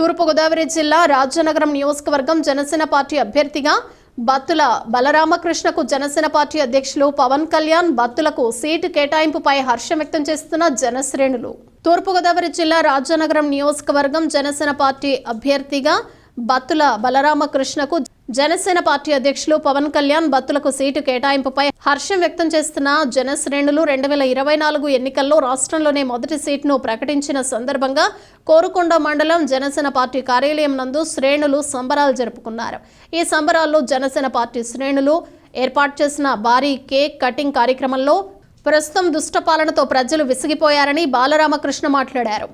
తూర్పుగోదావరి జిల్లా రాజనగరం నియోజకవర్గం జనసేన పార్టీ అభ్యర్థిగా బత్తుల బలరామకృష్ణకు జనసేన పార్టీ అధ్యక్షులు పవన్ కళ్యాణ్ బత్తులకు సీటు కేటాయింపుపై హర్షం వ్యక్తం చేస్తున్న జనశ్రేణులు. తూర్పుగోదావరి జిల్లా రాజనగరం నియోజకవర్గం జనసేన పార్టీ అభ్యర్థిగా బత్తుల బలరామకృష్ణకు జనసేన పార్టీ అధ్యక్షులు పవన్ కళ్యాణ్ బత్తులకు సీటు కేటాయింపుపై హర్షం వ్యక్తం చేస్తున్న జనశ్రేణులు రెండు వేల ఇరవై నాలుగు ఎన్నికల్లో రాష్ట్రంలోనే మొదటి సీటును ప్రకటించిన సందర్భంగా కోరుకొండ మండలం జనసేన పార్టీ కార్యాలయం నందు శ్రేణులు సంబరాలు జరుపుకున్నారు. ఈ సంబరాల్లో జనసేన పార్టీ శ్రేణులు ఏర్పాటు చేసిన భారీ కేక్ కటింగ్ కార్యక్రమంలో ప్రస్తుతం దుష్టపాలనతో ప్రజలు విసిగిపోయారని బాలరామకృష్ణ మాట్లాడారు.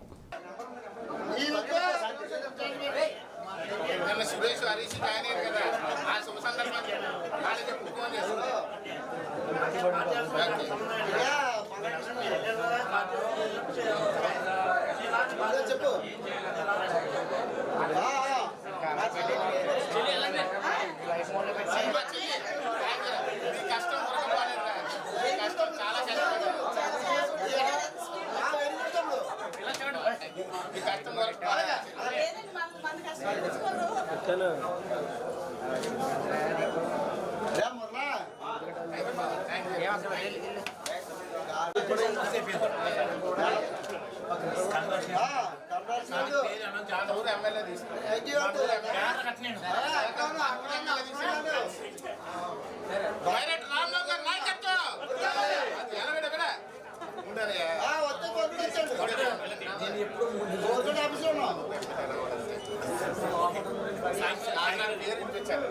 నిన్న సురేష్ హరీష్ జాయిన్ అయ్యారు కదా. ఆ శుభ సందర్భాన్ని వాళ్ళకి ఫోన్ చేస్తారు మా ఊరు ఎమ్మెల్యే తీసుకున్నాడు పేరు వినిపించారు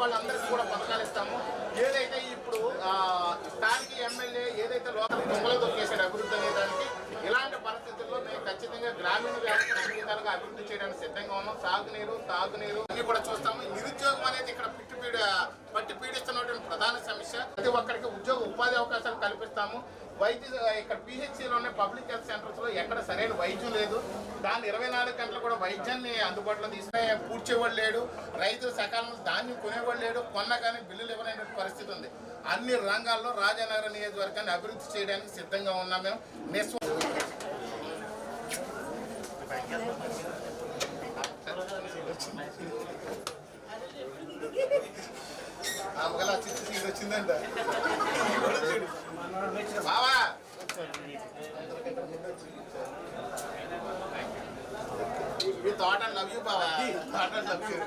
వాళ్ళందరికీ కూడా పథకాలు ఇస్తాము. ఏదైతే ఇప్పుడు స్థానిక ఎమ్మెల్యే ఏదైతే లోకల్ దొంగలు దొరికేసాడు అభివృద్ధి అనేదానికి ఇలాంటి పరిస్థితుల్లో మేము ఖచ్చితంగా గ్రామీణ వ్యవస్థను అన్ని విధాలుగా అభివృద్ధి చేయడానికి సిద్ధంగా ఉన్నాం. సాగునీరు తాగునీరు అన్ని కూడా చూస్తాము. నిరుద్యోగం అనేది ఇక్కడ పిట్టుపీడ పట్టి పీడిస్తున్నటువంటి ప్రధాన సమస్య. ప్రతి ఒక్కరికి ఉద్యోగ ఉపాధి అవకాశాలు కల్పిస్తాము. వైద్య ఇక్కడ పిహెచ్సిలోనే పబ్లిక్ హెల్త్ సెంటర్స్లో ఎక్కడ సరైన వైద్యం లేదు. దాని ఇరవై నాలుగు గంటలు కూడా వైద్యాన్ని అందుబాటులో తీసుకునే పూడ్చేవాడు లేడు. రైతులు సకాలంలో ధాన్యం కొనేవాడు లేడు. కొన్నా కానీ బిల్లులు ఇవ్వలేని పరిస్థితి ఉంది. అన్ని రంగాల్లో రాజానగర నియోజకవర్గాన్ని అభివృద్ధి చేయడానికి సిద్ధంగా ఉన్నాం మేము. నిస్వ ఆమెగల చిచ్చు సీట్ వచ్చిందంట. బావా! మీ తోట లవ్ యూ బావా. తోట లవ్ యూ.